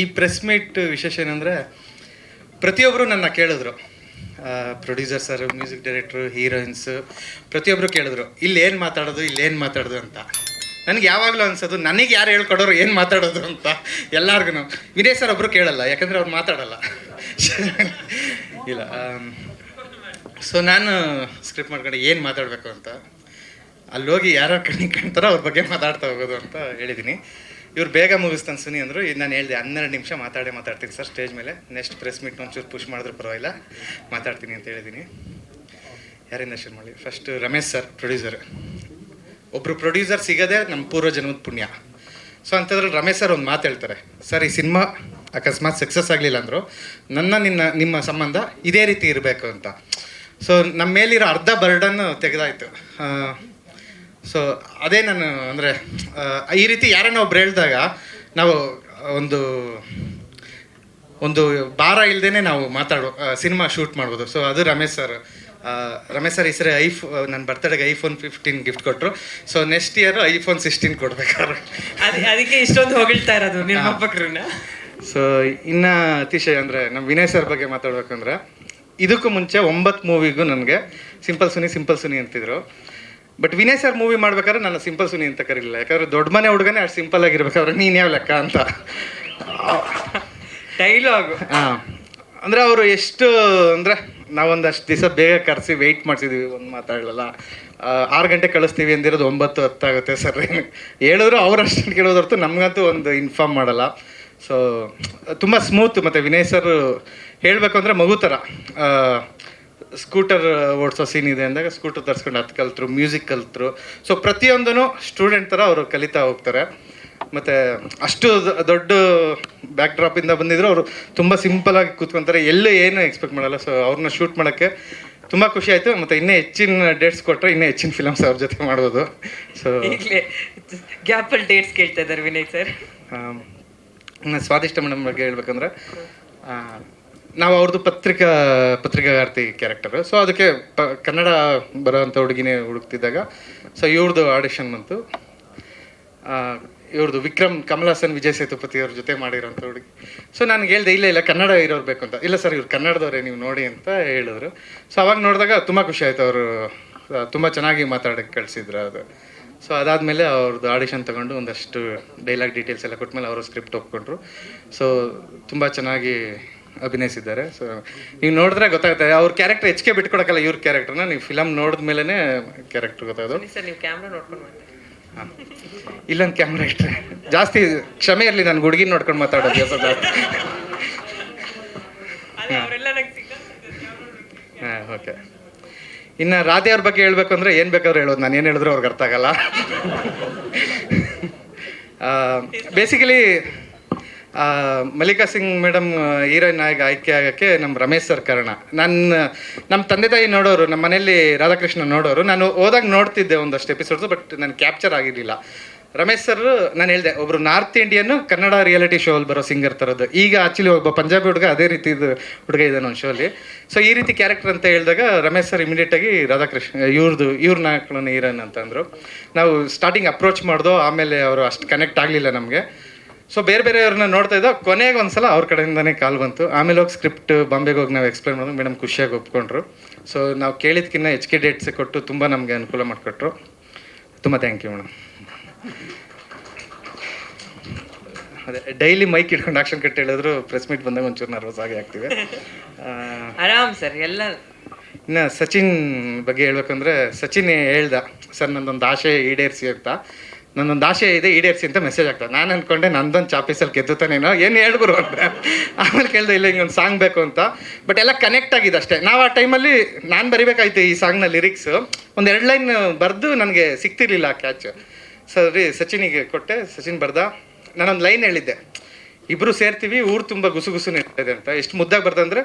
ಈ press meet ವಿಶೇಷ ಏನಂದರೆ ಪ್ರತಿಯೊಬ್ಬರು ನನ್ನ ಕೇಳಿದ್ರು. Producer sir music director heroines ಪ್ರತಿಯೊಬ್ಬರು ಕೇಳಿದ್ರು, ಇಲ್ಲಿ ಏನು ಮಾತಾಡೋದು, ಇಲ್ಲಿ ಏನು ಮಾತಾಡೋದು ಅಂತ? ನನಗೆ ಯಾವಾಗಲೂ ಅನ್ಸೋದು, ನನಗೆ ಯಾರು ಹೇಳ್ಕೊಡೋರು, ಏನು ಮಾತಾಡೋದು ಅಂತ? ಎಲ್ಲರಿಗೂ ವಿನಯ್ ಸರ್ ಒಬ್ಬರು ಕೇಳಲ್ಲ, ಯಾಕಂದರೆ ಅವ್ರು ಮಾತಾಡಲ್ಲ. ಇಲ್ಲ ಸೊ ನಾನು ಸ್ಕ್ರಿಪ್ಟ್ ಮಾಡ್ಕೊಂಡು ಏನು ಮಾತಾಡಬೇಕು ಅಂತ ಅಲ್ಲಿ ಹೋಗಿ ಯಾರೋ ಕಣ್ಣಿಗೆ ಕಾಣ್ತಾರೋ ಅವ್ರ ಬಗ್ಗೆ ಮಾತಾಡ್ತಾ ಹೋಗೋದು ಅಂತ ಹೇಳಿದ್ದೀನಿ ಇವ್ರು ಬೇಗ ಮುಗಿಸ್ತಾನೆ ಸುನಿ ಅಂದರು. ಇದು ನಾನು ಹೇಳಿದೆ, ಹನ್ನೆರಡು ನಿಮಿಷ ಮಾತಾಡೇ ಮಾತಾಡ್ತೀನಿ ಸರ್ ಸ್ಟೇಜ್ ಮೇಲೆ. ನೆಕ್ಸ್ಟ್ ಪ್ರೆಸ್ ಮೀಟ್ ಒಂಚೂರು ಪುಷ್ ಮಾಡಿದ್ರೆ ಪರವಾಗಿಲ್ಲ. ಮಾತಾಡ್ತೀನಿ ಅಂತ ಹೇಳಿದ್ದೀನಿ ಯಾರಿಂದ ಶುರು ಮಾಡಿ ಫಸ್ಟ್ ರಮೇಶ್ ಸರ್ ಪ್ರೊಡ್ಯೂಸರ್ ಒಬ್ಬರು ಪ್ರೊಡ್ಯೂಸರ್ ಸಿಗೋದೇ ನಮ್ಮ ಪೂರ್ವ ಜನ್ಮದ ಪುಣ್ಯ. ಸೊ ಅಂಥದ್ರಲ್ಲಿ ರಮೇಶ್ ಸರ್ ಒಂದು ಮಾತು ಹೇಳ್ತಾರೆ. ಸರ್ ಈ ಸಿನಿಮಾ ಅಕಸ್ಮಾತ್ ಸಕ್ಸಸ್ ಆಗಲಿಲ್ಲ ಅಂದರು. ನನ್ನ, ನಿನ್ನ, ನಿಮ್ಮ ಸಂಬಂಧ ಇದೇ ರೀತಿ ಇರಬೇಕು ಅಂತ. ಸೊ ನಮ್ಮ ಮೇಲಿರೋ ಅರ್ಧ ಬರ್ಡನ್ ತೆಗೆದಾಯ್ತು. ಸೊ ಅದೇ ನಾನು ಅಂದರೆ ಈ ರೀತಿ ಯಾರನ್ನ ಒಬ್ರು ಹೇಳಿದಾಗ ನಾವು ಒಂದು ಒಂದು ಭಾರ ಇಲ್ಲದೇ ನಾವು ಮಾತಾಡೋ ಸಿನಿಮಾ ಶೂಟ್ ಮಾಡ್ಬೋದು. ಸೊ ಅದು ರಮೇಶ್ ಸರ್. ರಮೇಶ್ ಸರ್ ಹೆಸರೇ ಐಫ್ ನನ್ನ ಬರ್ತಡೆಗೆ ಐಫೋನ್ ಫಿಫ್ಟೀನ್ ಗಿಫ್ಟ್ ಕೊಟ್ಟರು so next year iPhone sixteen ಕೊಡ್ಬೇಕಾದ್ರೆ. ಅದ್- ಅದಕ್ಕೆ ಇಷ್ಟೊಂದು ಹೊಗಳ್ತಾ ಇರೋದು ನಿರ್ಮಾಪಕರನ್ನ ಸೊ ಇನ್ನು ಅತಿಶಯ ಅಂದರೆ ನಮ್ಮ ವಿನಯ್ ಸರ್ ಬಗ್ಗೆ ಮಾತಾಡ್ಬೇಕಂದ್ರೆ ಇದಕ್ಕೂ ಮುಂಚೆ ಒಂಬತ್ತು ಮೂವಿಗೂ ನನಗೆ ಸಿಂಪಲ್ ಸುನಿ ಸಿಂಪಲ್ ಸುನಿ ಅಂತಿದ್ರು. ಬಟ್ ವಿನಯ್ ಸರ್ ಮೂವಿ ಮಾಡ್ಬೇಕಾದ್ರೆ ನಾನು ಸಿಂಪಲ್ ಸುನಿ ಅಂತ ಕರೀಲಿಲ್ಲ. ಯಾಕಂದ್ರೆ ದೊಡ್ಡ ಮನೆ ಹುಡುಗನೇ ಅಷ್ಟು ಸಿಂಪಲ್ ಆಗಿರ್ಬೇಕಾದ್ರೆ ನೀನು ಯಾವ ಲೆಕ್ಕ ಅಂತ. ಡೈಲಾಗ್ ಹಾಂ. ಅಂದರೆ ಅವರು ಎಷ್ಟು ಅಂದರೆ ನಾವೊಂದಷ್ಟು ದಿವಸ ಬೇಗ ಕರೆಸಿ ವೆಯ್ಟ್ ಮಾಡಿಸಿದ್ವಿ ಒಂದು ಮಾತಾಡಲ್ಲ ಆರು ಗಂಟೆ ಕಳಿಸ್ತೀವಿ ಅಂದಿರೋದು ಒಂಬತ್ತು ಹತ್ತಾಗುತ್ತೆ ಸರ್. ಹೇಳಿದ್ರು ಅವ್ರು ಅಷ್ಟು ಕೇಳೋದು ಹೊರತು ನಮಗಂತೂ ಒಂದು ಇನ್ಫಾರ್ಮ್ ಮಾಡಲ್ಲ. ಸೊ ತುಂಬ ಸ್ಮೂತ್ ಮತ್ತು ವಿನಯ್ ಸರ್ ಹೇಳಬೇಕು ಅಂದರೆ ಮಗು ಥರ ಸ್ಕೂಟರ್ ಓಡಿಸೋ ಸೀನ್ ಇದೆ ಅಂದಾಗ ಸ್ಕೂಟರ್ ತರಿಸ್ಕೊಂಡು ಅದು ಕಲ್ತರು ಮ್ಯೂಸಿಕ್ ಕಲ್ತರು. ಸೊ ಪ್ರತಿಯೊಂದೂ ಸ್ಟೂಡೆಂಟ್ ಥರ ಅವರು ಕಲಿತಾ ಹೋಗ್ತಾರೆ. ಮತ್ತು ಅಷ್ಟು ದೊಡ್ಡ ಬ್ಯಾಕ್ ಡ್ರಾಪಿಂದ ಬಂದಿದ್ರು ಅವರು ತುಂಬ ಸಿಂಪಲಾಗಿ ಕೂತ್ಕೊತಾರೆ. ಎಲ್ಲೂ ಏನು ಎಕ್ಸ್ಪೆಕ್ಟ್ ಮಾಡಲ್ಲ. ಸೊ ಅವ್ರನ್ನ ಶೂಟ್ ಮಾಡೋಕ್ಕೆ ತುಂಬ ಖುಷಿ ಆಯಿತು. ಮತ್ತು ಇನ್ನೂ ಹೆಚ್ಚಿನ ಡೇಟ್ಸ್ ಕೊಟ್ಟರೆ ಇನ್ನೂ ಹೆಚ್ಚಿನ ಫಿಲಮ್ಸ್ ಅವ್ರ ಜೊತೆ ಮಾಡ್ಬೋದು. ಸೊ ಗ್ಯಾಪಲ್ ಡೇಟ್ಸ್ ಕೇಳ್ತಾ ಇದ್ದಾರೆ ವಿನಯ್ ಸರ್ ಸ್ವಾದಿಷ್ಟ ಮೇಡಮ್ ಬಗ್ಗೆ ಹೇಳ್ಬೇಕಂದ್ರೆ ನಾವು ಅವ್ರದ್ದು ಪತ್ರಿಕಾ, ಪತ್ರಿಕಾಗಾರ್ತಿ ಕ್ಯಾರೆಕ್ಟರು ಸೊ ಅದಕ್ಕೆ ಪ, ಕನ್ನಡ ಬರೋವಂಥ ಹುಡುಗಿನೇ ಹುಡುಕ್ತಿದ್ದಾಗ ಸೊ ಇವ್ರದ್ದು ಆಡಿಷನ್ ಬಂತು. ಇವ್ರದ್ದು ವಿಕ್ರಮ್, ಕಮಲ್ ಹಾಸನ್, ವಿಜಯ್ ಸೇತುಪತಿ ಅವ್ರ ಜೊತೆ ಮಾಡಿರೋಂಥ ಹುಡುಗಿ. ಸೊ ನನಗೆ ಹೇಳ್ದೆ, ಇಲ್ಲ ಇಲ್ಲ, ಕನ್ನಡ ಇರೋರು ಬೇಕು ಅಂತ. ಇಲ್ಲ ಸರ್, ಇವ್ರು ಕನ್ನಡದವರೇ, ನೀವು ನೋಡಿ ಅಂತ ಹೇಳಿದ್ರು. ಸೊ ಅವಾಗ ನೋಡಿದಾಗ ತುಂಬ ಖುಷಿ ಆಯಿತು ಅವರು ತುಂಬ ಚೆನ್ನಾಗಿ ಮಾತಾಡೋಕ್ಕೆ ಕಳಿಸಿದ್ರು ಅದು ಸೊ ಅದಾದಮೇಲೆ ಅವ್ರದ್ದು ಆಡಿಷನ್ ತಗೊಂಡು ಒಂದಷ್ಟು ಡೈಲಾಗ್ ಡೀಟೇಲ್ಸ್ ಎಲ್ಲ ಕೊಟ್ಮೇಲೆ ಅವರು ಸ್ಕ್ರಿಪ್ಟ್ ಒಪ್ಕೊಂಡ್ರು. ಸೊ ತುಂಬ ಚೆನ್ನಾಗಿ ಅಭಿನಯಿಸಿದ್ದಾರೆ. ಸೊ ನೀವು ನೋಡಿದ್ರೆ ಗೊತ್ತಾಗುತ್ತೆ. ಅವ್ರ ಕ್ಯಾರೆಕ್ಟರ್ ಹೆಚ್ಚಿಗೆ ಬಿಟ್ಕೊಡಕ್ಕಲ್ಲ ಇವ್ರ ಕ್ಯಾರೆಕ್ಟರ್ನ ನೀವು ಫಿಲಮ್ ನೋಡಿದ ಮೇಲೇ ಕ್ಯಾರೆಕ್ಟರ್ ಗೊತ್ತಾಗೋದು. ನೀವು ಕ್ಯಾಮ್ರಾ ನೋಡ್ಕೊಂಡು ಮಾಡಿ ಹಾಂ. ಇಲ್ಲೊಂದು ಕ್ಯಾಮ್ರಾ ಇಟ್ಟರೆ ಜಾಸ್ತಿ ಕ್ಷಮೆ ಇರಲಿ ನಾನು ಹುಡುಗಿನ ನೋಡ್ಕೊಂಡು ಮಾತಾಡೋದು ಸಿಕ್ಕ ಹಾಂ. ಓಕೆ ಇನ್ನು ರಾಧೆ ಅವ್ರ ಬಗ್ಗೆ ಹೇಳ್ಬೇಕು ಅಂದರೆ ಏನು ಬೇಕಾದ್ರೂ ಹೇಳೋದು. ನಾನು ಏನು ಹೇಳಿದ್ರು ಅವ್ರಿಗೆ ಅರ್ಥ ಆಗಲ್ಲ. Basically Mallika Singh madam heroine ಆಗಿ ಆಯ್ಕೆ ಆಗೋಕ್ಕೆ ನಮ್ಮ ರಮೇಶ್ ಸರ್ ಕಾರಣ. ನನ್ನ ನಮ್ಮ ತಂದೆ ತಾಯಿ ನೋಡೋರು ನಮ್ಮ ಮನೆಯಲ್ಲಿ ರಾಧಾಕೃಷ್ಣ ನೋಡೋರು, ನಾನು ಹೋದಾಗ ನೋಡ್ತಿದ್ದೆ ಒಂದಷ್ಟು ಎಪಿಸೋಡ್ಸು ಬಟ್ ನಾನು ಕ್ಯಾಪ್ಚರ್ ಆಗಿರಲಿಲ್ಲ. ರಮೇಶ್ ಸರ್, ನಾನು ಹೇಳಿದೆ, ಒಬ್ರು North Indian, Kannada reality show ಅಲ್ಲಿ ಬರೋ ಸಿಂಗರ್ ಥರದ್ದು ಈಗ ಆಕ್ಚುಲಿ ಒಬ್ಬ ಪಂಜಾಬಿ ಹುಡುಗ ಅದೇ ರೀತಿ ಹುಡುಗ ಇದ್ದಾನೆ ಒಂದು ಶೋಲಿ ಸೊ ಈ ರೀತಿ ಕ್ಯಾರೆಕ್ಟರ್ ಅಂತ ಹೇಳಿದಾಗ ರಮೇಶ್ ಸರ್ ಇಮಿಡಿಯೇಟಾಗಿ ರಾಧಾಕೃಷ್ಣ ಇವ್ರದ್ದು ಇವ್ರ ನಾಯಕನ ಹೀರನ್ ಅಂತಂದರು ನಾವು ಸ್ಟಾರ್ಟಿಂಗ್ ಅಪ್ರೋಚ್ ಮಾಡ್ದೋ, ಆಮೇಲೆ ಅವರು ಅಷ್ಟು ಕನೆಕ್ಟ್ ಆಗಲಿಲ್ಲ ನಮಗೆ. ಸೊ ಬೇರೆ ಬೇರೆಯವ್ರನ್ನ ನೋಡ್ತಾ ಇದ್ದೋ ಕೊನೆಗೆ ಒಂದ್ಸಲ ಅವ್ರ ಕಡೆಯಿಂದನೇ ಕಾಲ್ ಬಂತು. ಆಮೇಲೆ ಹೋಗಿ ಸ್ಕ್ರಿಪ್ಟ್ ಬಾಂಬೆಗೆ ಹೋಗಿ ನಾವು ಎಕ್ಸ್ಪ್ಲೈನ್ ಮಾಡೋದು ಮೇಡಮ್ ಖುಷಿಯಾಗಿ ಒಪ್ಕೊಂಡ್ರು. ಸೊ ನಾವು ಕೇಳಿದ್ಕಿನ್ನ ಎಚ್ ಕೆ ಡೇಟ್ಸ್ ಕೊಟ್ಟು ತುಂಬ ನಮಗೆ ಅನುಕೂಲ ಮಾಡಿಕೊಟ್ರು. ತುಂಬ ಥ್ಯಾಂಕ್ ಯು ಮೇಡಮ್ ಅದೇ ಡೈಲಿ ಮೈಕ್ ಇಟ್ಕೊಂಡು ಆಕ್ಷನ್ ಕಟ್ಟಿ ಹೇಳಿದ್ರು ಪ್ರೆಸ್ ಮೀಟ್ ಬಂದಾಗ ಒಂಚೂರು ನರ್ವಸ್ ಆಗಿ ಆಗ್ತೀವಿ ಆರಾಮ್ ಸರ್ ಎಲ್ಲ. ಇನ್ನು ಸಚಿನ್ ಬಗ್ಗೆ ಹೇಳ್ಬೇಕಂದ್ರೆ ಸಚಿನ್ ಹೇಳ್ದ ಸರ್ ನಂದೊಂದು ಆಶೆ ಈಡೇರಿಸಿ ಅಂತ. ನನ್ನೊಂದು ಆಶೆ ಇದೆ, ಈಡೇರಿಸಿ ಅಂತ ಮೆಸೇಜ್ ಆಗ್ತದೆ ನಾನು ಅಂದ್ಕೊಂಡೆ ನಂದೊಂದು ಚಾಪೀಸಲ್ಲಿ ಗೆದ್ದುತ್ತಾನೇನೋ ಏನು ಹೇಳ್ಬಿರು ಅಂತ. ಆಮೇಲೆ ಕೇಳಿದೆ, ಇಲ್ಲ ಒಂದು ಸಾಂಗ್ ಬೇಕು ಅಂತ. ಬಟ್ ಎಲ್ಲ ಕನೆಕ್ಟ್ ಆಗಿದೆ ಅಷ್ಟೇ. ನಾವು ಆ ಟೈಮಲ್ಲಿ ನಾನು ಬರಿಬೇಕಾಯ್ತು ಈ ಸಾಂಗ್ನ ಲಿರಿಕ್ಸು ಒಂದು ಎರಡು ಲೈನ್ ಬರೆದು ನನಗೆ ಸಿಗ್ತಿರ್ಲಿಲ್ಲ ಆ ಕ್ಯಾಚ್ ಸರಿ, ಸಚಿನಿಗೆ ಕೊಟ್ಟೆ. ಸಚಿನ್ ಬರ್ದ. ನಾನೊಂದು ಲೈನ್ ಹೇಳಿದ್ದೆ. ಇಬ್ಬರು ಸೇರ್ತೀವಿ, ಊರು ತುಂಬ ಗುಸುಗುಸು ಇದೆ ಅಂತ. ಎಷ್ಟು ಮುದ್ದಾಗಿ ಬರ್ದಂದ್ರೆ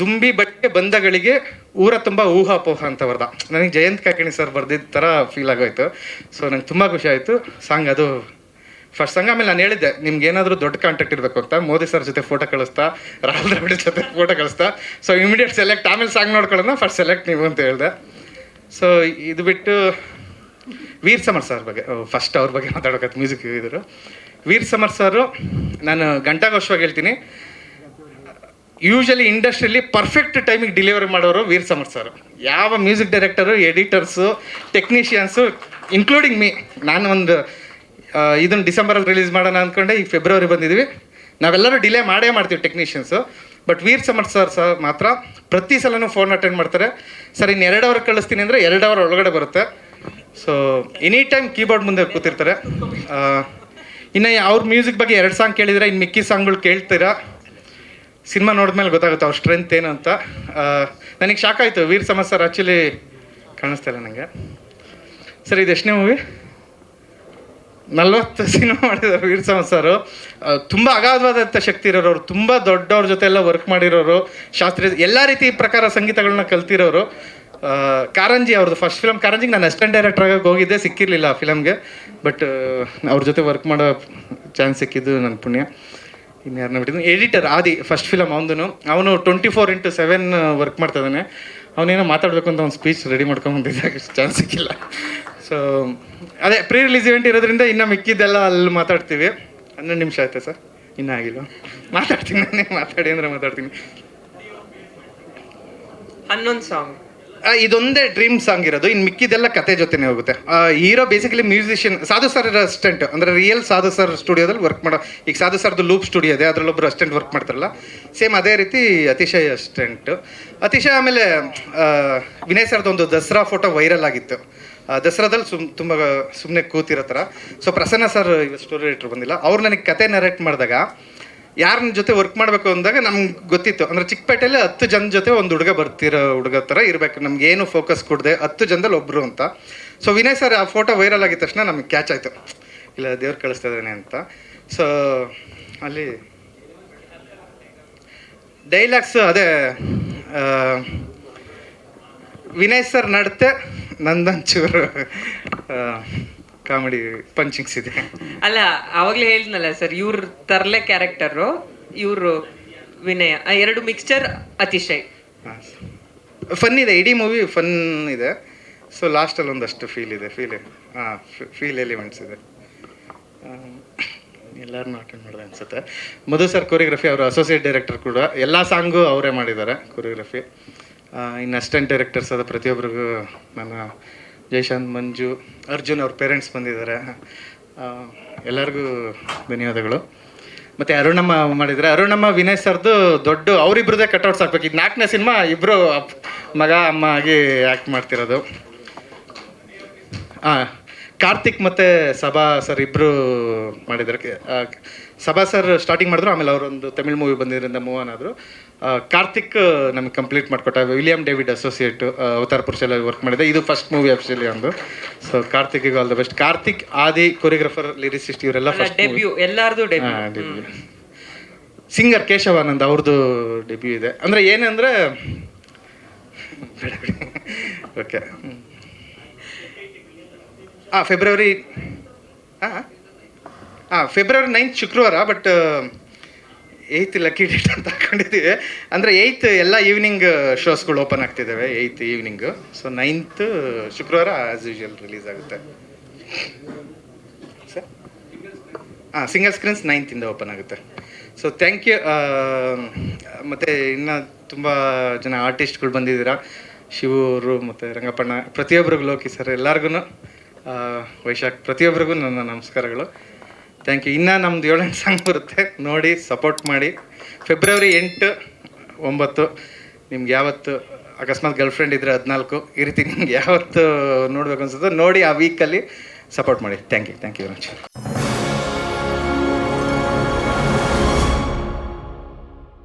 ದುಂಬಿ ಬಟ್ಟೆ ಬಂದಗಳಿಗೆ ಊರ ತುಂಬ ಊಹಾಪೋಹ ಅಂತ ಬರ್ದ ನನಗೆ ಜಯಂತ್ ಕಾಕಿಣಿ ಸರ್ ಬರ್ದಿದ್ದ ಥರ ಫೀಲ್ ಆಗೋಯ್ತು. ಸೊ ನಂಗೆ ತುಂಬ ಖುಷಿ ಆಯಿತು. ಸಾಂಗ್ ಅದು ಫಸ್ಟ್ ಸಾಂಗ್ ಆಮೇಲೆ ನಾನು ಹೇಳಿದ್ದೆ, ನಿಮ್ಗೆ ಏನಾದರೂ ದೊಡ್ಡ ಕಾಂಟ್ಯಾಕ್ಟ್ ಇರಬೇಕು ಅಂತ. ಮೋದಿ ಸರ್ ಜೊತೆ ಫೋಟೋ ಕಳಿಸ್ತಾ, ರಾಹುಲ್ ದ್ರಾವಿಡ್ ಜೊತೆ ಫೋಟೋ ಕಳಿಸ್ತಾ. ಸೊ ಇಮಿಡಿಯೇಟ್ ಸೆಲೆಕ್ಟ್ ಆಮೇಲೆ ಸಾಂಗ್ ನೋಡ್ಕೊಳ್ಳೋಣ ಫಸ್ಟ್ ಸೆಲೆಕ್ಟ್ ನೀವು ಅಂತ ಹೇಳಿದೆ. ಸೊ ಇದು ಬಿಟ್ಟು ವೀರ್ ಸಮರ್ ಸರ್ ಬಗ್ಗೆ ಫಸ್ಟ್ ಅವ್ರ ಬಗ್ಗೆ ಮಾತಾಡೋಕತ್ತು ಮ್ಯೂಸಿಕ್ ಇದ್ರು. ವೀರ್ ಸಮರ್ ಸರು, ನಾನು ಗಂಟಾಘೋಷವಾಗಿ ಹೇಳ್ತೀನಿ. ಯೂಶಲಿ ಇಂಡಸ್ಟ್ರಿಯಲ್ಲಿ ಪರ್ಫೆಕ್ಟ್ ಟೈಮಿಗೆ ಡೆಲಿವರಿ ಮಾಡೋರು ವೀರ್ ಸಮರ್ ಸರ್. ಯಾವ music director editors technicians including me ನಾನು ಒಂದು ಇದನ್ನು ಡಿಸೆಂಬರಲ್ಲಿ ರಿಲೀಸ್ ಮಾಡೋಣ ಅಂದ್ಕೊಂಡೆ ಈ ಫೆಬ್ರವರಿ ಬಂದಿದ್ವಿ. ನಾವೆಲ್ಲರೂ ಡಿಲೇ ಮಾಡೇ ಮಾಡ್ತೀವಿ technicians but Veer Samar sir sir ಮಾತ್ರ ಪ್ರತಿ ಸಲನೂ ಫೋನ್ ಅಟೆಂಡ್ ಮಾಡ್ತಾರೆ. ಸರ್ ಇನ್ನು ಎರಡು ಅವರ್ ಕಳಿಸ್ತೀನಿ ಅಂದರೆ ಎರಡು ಅವರ್ ಒಳಗಡೆ ಬರುತ್ತೆ. ಸೊ ಎನಿ ಟೈಮ್ ಕೀಬೋರ್ಡ್ ಮುಂದೆ ಕೂತಿರ್ತಾರೆ. ಇನ್ನು ಅವ್ರ ಮ್ಯೂಸಿಕ್ ಬಗ್ಗೆ ಎರಡು ಸಾಂಗ್ ಕೇಳಿದರೆ ಇನ್ನು ಮಿಕ್ಕಿ ಸಾಂಗ್ಗಳು ಕೇಳ್ತೀರಾ? ಸಿನಿಮಾ ನೋಡಿದ್ಮೇಲೆ ಗೊತ್ತಾಗುತ್ತೆ ಅವ್ರ ಸ್ಟ್ರೆಂತ್ ಏನು ಅಂತ. ನನಗೆ ಶಾಕ್ ಆಯಿತು. ವೀರ್ ಸಮರ್ ಸರ್ ಆ್ಯಕ್ಚುಲಿ ಕಾಣಿಸ್ತಾ ಇಲ್ಲ ನನಗೆ ಸರ್, ಇದು ಎಷ್ಟನೇ ಮೂವಿ ನಲ್ವತ್ತು ಸಿನಿಮಾ ಮಾಡಿದ್ದಾರೆ ವೀರ್ ಸಮರ್ ಸರು ತುಂಬ ಅಗಾಧವಾದಂಥ ಶಕ್ತಿ ಇರೋರು ತುಂಬ ದೊಡ್ಡವ್ರ ಜೊತೆ ಎಲ್ಲ ವರ್ಕ್ ಮಾಡಿರೋರು, ಶಾಸ್ತ್ರೀಯ ಎಲ್ಲ ರೀತಿ ಪ್ರಕಾರ ಸಂಗೀತಗಳನ್ನ ಕಲ್ತಿರೋರು. ಕಾರಂಜಿ ಅವ್ರದ್ದು ಫಸ್ಟ್ ಫಿಲಮ್ ಕಾರಂಜಿಗೆ ನಾನು ಅಸಿಸ್ಟೆಂಟ್ ಡೈರೆಕ್ಟರ್ ಆಗಿ ಹೋಗಿದ್ದೆ, ಸಿಕ್ಕಿರಲಿಲ್ಲ ಆ ಫಿಲಮ್ಗೆ ಬಟ್ ಅವ್ರ ಜೊತೆ ವರ್ಕ್ ಮಾಡೋ ಚಾನ್ಸ್ ಸಿಕ್ಕಿದ್ದು ನನ್ನ ಪುಣ್ಯ. ಇನ್ನು ಯಾರನ್ನ ಬಿಟ್ಟಿದ್ದು ಎಡಿಟರ್ ಆದಿ ಫಸ್ಟ್ ಫಿಲಮ್ ಅವನು ಅವನು twenty four into seven work ಮಾಡ್ತಾ ಇದ್ದಾನೆ. ಅವನೇನೋ ಮಾತಾಡಬೇಕು ಅಂತ ಒಂದು ಸ್ಪೀಚ್ ರೆಡಿ ಮಾಡ್ಕೊಂಬಂದಿದ್ದಾಗ ಚಾನ್ಸ್ ಸಿಕ್ಕಿಲ್ಲ. ಸೊ ಅದೇ ಪ್ರೀ ರಿಲೀಸ್ ಇವೆಂಟ್ ಇರೋದ್ರಿಂದ ಇನ್ನು ಮಿಕ್ಕಿದ್ದೆಲ್ಲ ಅಲ್ಲಿ ಮಾತಾಡ್ತೀವಿ. ಹನ್ನೊಂದು ನಿಮಿಷ ಆಯ್ತಾ ಸರ್? ಇನ್ನೂ ಆಗಿಲ್ಲ ಮಾತಾಡ್ತೀನಿ ನಾನೇ, ಮಾತಾಡಿ ಅಂದರೆ ಮಾತಾಡ್ತೀನಿ. ಹನ್ನೊಂದು ಸಾಂಗ್ ಇದೊಂದೇ ಡ್ರೀಮ್ ಸಾಂಗ್ ಇರೋದು. ಇನ್ನು ಮಿಕ್ಕಿದೆಲ್ಲ ಕತೆ ಜೊತೆನೇ ಹೋಗುತ್ತೆ. Hero basically musician Sadhu sir assistant ಅಂದರೆ ರಿಯಲ್ ಸಾಧು ಸರ್ ಸ್ಟುಡಿಯೋದಲ್ಲಿ ವರ್ಕ್ ಮಾಡೋ, ಈಗ ಸಾಧು ಸರ್ದು ಲೂಪ್ ಸ್ಟುಡಿಯೋ ಇದೆ ಅದರಲ್ಲೊಬ್ಬರು ಅಸಿಸ್ಟೆಂಟ್ ವರ್ಕ್ ಮಾಡ್ತಾರಲ್ಲ ಸೇಮ್ ಅದೇ ರೀತಿ ಅತಿಶಯ್ ಅಸಿಸ್ಟೆಂಟ್ ಅತಿಶಯ ಆಮೇಲೆ ವಿನಯ್ ಸರ್ದು ಒಂದು ದಸರಾ ಫೋಟೋ ವೈರಲ್ ಆಗಿತ್ತು. ದಸರಾದಲ್ಲಿ ಸುಮ್, ತುಂಬ ಸುಮ್ಮನೆ ಕೂತಿರೋ ಥರ. So Prasanna sir story writer ಬಂದಿಲ್ಲ. ಅವ್ರು ನನಗೆ ಕತೆ ನರೇಟ್ ಮಾಡಿದಾಗ ಯಾರನ್ನ ಜೊತೆ ವರ್ಕ್ ಮಾಡಬೇಕು ಅಂದಾಗ ನಮ್ಗೆ ಗೊತ್ತಿತ್ತು. ಅಂದ್ರೆ ಚಿಕ್ಕಪೇಟೆಯಲ್ಲಿ ಹತ್ತು ಜನ ಜೊತೆ ಒಂದು ಹುಡುಗ ಬರ್ತಿರೋ ಹುಡುಗ ಥರ ಇರಬೇಕು. ನಮ್ಗೆ ಏನು ಫೋಕಸ್ ಕೊಡದೆ ಹತ್ತು ಜನದಲ್ಲಿ ಒಬ್ಬರು ಅಂತ. ಸೊ ವಿನಯ್ ಸರ್ ಆ ಫೋಟೋ ವೈರಲ್ ಆಗಿದ ತಕ್ಷಣ ನಮಗೆ ಕ್ಯಾಚ್ ಆಯಿತು. ಇಲ್ಲ, ದೇವ್ರು ಕಳಿಸ್ತಾ ಇದ್ದಾನೆ ಅಂತ. ಸೊ ಅಲ್ಲಿ ಡೈಲಾಗ್ಸ್ ಅದೇ ವಿನಯ್ ಸರ್ ನಡತೆ ನಂದೊಂಚೂರು ಕಾಮಿಡಿ ಪಂಚಿಂಗ್ಸ್ ಇದೆ ಅಲ್ಲ ಅವಾಗಲೇ ಹೇಳಿದ್ನಲ್ಲ ಸರ್ ಇವ್ರ ತರಲೆ ಕ್ಯಾರೆಕ್ಟರು ಇವರು ವಿನಯ ಆ ಎರಡು ಮಿಕ್ಸ್ಚರ್ ಅತಿಶಯ್. ಫನ್ ಇದೆ ಇಡೀ ಮೂವಿ ಫನ್ ಇದೆ. ಸೊ ಲಾಸ್ಟಲ್ಲಿ ಒಂದಷ್ಟು ಫೀಲ್ ಇದೆ ಫೀಲ್ ಹಾಂ ಫೀಲ್ ಎಲಿಮೆಂಟ್ಸ್ ಇದೆ. ಎಲ್ಲರನ್ನೂ ಅಟೆಂಡ್ ಮಾಡಿದೆ ಅನ್ಸುತ್ತೆ. ಮಧು ಸರ್ ಕೊರಿಯೋಗ್ರಫಿ ಅವರು ಅಸೋಸಿಯೇಟ್ ಡೈರೆಕ್ಟರ್ ಕೂಡ ಎಲ್ಲ ಸಾಂಗು ಅವರೇ ಮಾಡಿದ್ದಾರೆ ಕೊರಿಯೋಗ್ರಫಿ ಇನ್ನು ಅಸಿಸ್ಟೆಂಟ್ ಡೈರೆಕ್ಟರ್ಸ್ ಆದ ಪ್ರತಿಯೊಬ್ಬರಿಗೂ ನನ್ನ ಜಯಶಾಂತ್, ಮಂಜು, ಅರ್ಜುನ್ ಅವ್ರ ಪೇರೆಂಟ್ಸ್ ಬಂದಿದ್ದಾರೆ. ಎಲ್ಲರಿಗೂ ಧನ್ಯವಾದಗಳು. ಮತ್ತು ಅರುಣಮ್ಮ ಮಾಡಿದರೆ, ಅರುಣಮ್ಮ, ವಿನಯ್ ಸರ್ದು ದೊಡ್ಡ, ಅವರಿಬ್ರದೇ ಕಟ್ಔಟ್ಸ್ ಹಾಕ್ಬೇಕು. ಇದು ನಾಲ್ಕನೇ ಸಿನಿಮಾ ಇಬ್ಬರು ಮಗ, ಅಮ್ಮ ಆಗಿ ಆ್ಯಕ್ಟ್ ಮಾಡ್ತಿರೋದು. ಹಾಂ ಕಾರ್ತಿಕ್ ಮತ್ತು ಸಭಾ ಸರ್ ಇಬ್ಬರು ಮಾಡಿದ್ದಾರೆ. ಸಭಾ ಸರ್ ಸ್ಟಾರ್ಟಿಂಗ್ ಮಾಡಿದ್ರು, ಆಮೇಲೆ ಅವರೊಂದು ತಮಿಳ್ ಮೂವಿ ಬಂದಿದ್ದರಿಂದ ಮೂವ್ ಆನ್ ಆದರು. ಕಾರ್ತಿಕ್ ನಮಗೆ ಕಂಪ್ಲೀಟ್ ಮಾಡಿಕೊಟ್ಟ ವಿಲಿಯಂ ಡೇವಿಡ್ ಅಸೋಸಿಯೇಟ್ ಅವತಾರ ಪುರುಷಲ್ಲಿ ವರ್ಕ್ ಮಾಡಿದೆ. ಇದು ಫಸ್ಟ್ ಮೂವಿ ಆ್ಯಕ್ಚುಲಿ ಒಂದು. So ಕಾರ್ತಿಕ್ಗೆ all the best Karthik Aadi choreographer lyricist ಇವರೆಲ್ಲ ಫಸ್ಟ್ ಡೆಬ್ಯೂ ಎಲ್ಲಾರ್ದು ಡೆಬ್ಯೂ ಸಿಂಗರ್ ಕೇಶವಾನಂದ್ ಅವ್ರದ್ದು ಡೆಬ್ಯೂ ಇದೆ. ಅಂದರೆ ಏನಂದರೆ ಓಕೆ ಹಾಂ ಫೆಬ್ರವರಿ ಹಾಂ ಹಾಂ ಫೆಬ್ರವರಿ ನೈನ್ತ್ ಶುಕ್ರವಾರ ಬಟ್ ಏಯ್ತ್ ಲಕ್ಕಿ ಡೇಟ್ ಅಂತ ಹಾಕೊಂಡಿದ್ದೀವಿ. ಅಂದರೆ ಏಯ್ತ್ ಎಲ್ಲ ಈವ್ನಿಂಗ್ ಶೋಸ್ಗಳು ಓಪನ್ ಆಗ್ತಿದ್ದಾವೆ ಏಯ್ತ್ ಈವ್ನಿಂಗು ಸೊ ನೈನ್ತ್ ಶುಕ್ರವಾರ ಆಸ್ ಯೂಶುವಲ್ ರಿಲೀಸ್ ಆಗುತ್ತೆ. ಸರ್ ಹಾಂ ಸಿಂಗಲ್ ಸ್ಕ್ರೀನ್ಸ್ ನೈನ್ತಿಂದ ಓಪನ್ ಆಗುತ್ತೆ. ಸೊ ಥ್ಯಾಂಕ್ ಯು ಮತ್ತು ಇನ್ನು ತುಂಬ ಜನ ಆರ್ಟಿಸ್ಟ್ಗಳು ಬಂದಿದ್ದೀರಾ. ಶಿವರು ಮತ್ತು ರಂಗಪ್ಪಣ್ಣ ಪ್ರತಿಯೊಬ್ಬರಿಗೂ ಲೋಕಿ ಸರ್ ಎಲ್ಲರಿಗೂ ವೈಶಾಖ್ ಪ್ರತಿಯೊಬ್ಬರಿಗೂ ನನ್ನ ನಮಸ್ಕಾರಗಳು. ಥ್ಯಾಂಕ್ ಯು ಇನ್ನೂ ನಮ್ದು ಏಳೆಂಟು ಸಾಂಗ್ ಬರುತ್ತೆ. ನೋಡಿ ಸಪೋರ್ಟ್ ಮಾಡಿ. ಫೆಬ್ರವರಿ ಎಂಟು, ಒಂಬತ್ತು, ನಿಮ್ಗೆ ಯಾವತ್ತು ಅಕಸ್ಮಾತ್ ಗರ್ಲ್ ಫ್ರೆಂಡ್ ಇದ್ದರೆ ಹದಿನಾಲ್ಕು, ಈ ರೀತಿ ನಿಮ್ಗೆ ಯಾವತ್ತು ನೋಡ್ಬೇಕು ಅನ್ಸುತ್ತೋ, ನೋಡಿ ಆ ವೀಕಲ್ಲಿ ಸಪೋರ್ಟ್ ಮಾಡಿ. Thank you thank you very much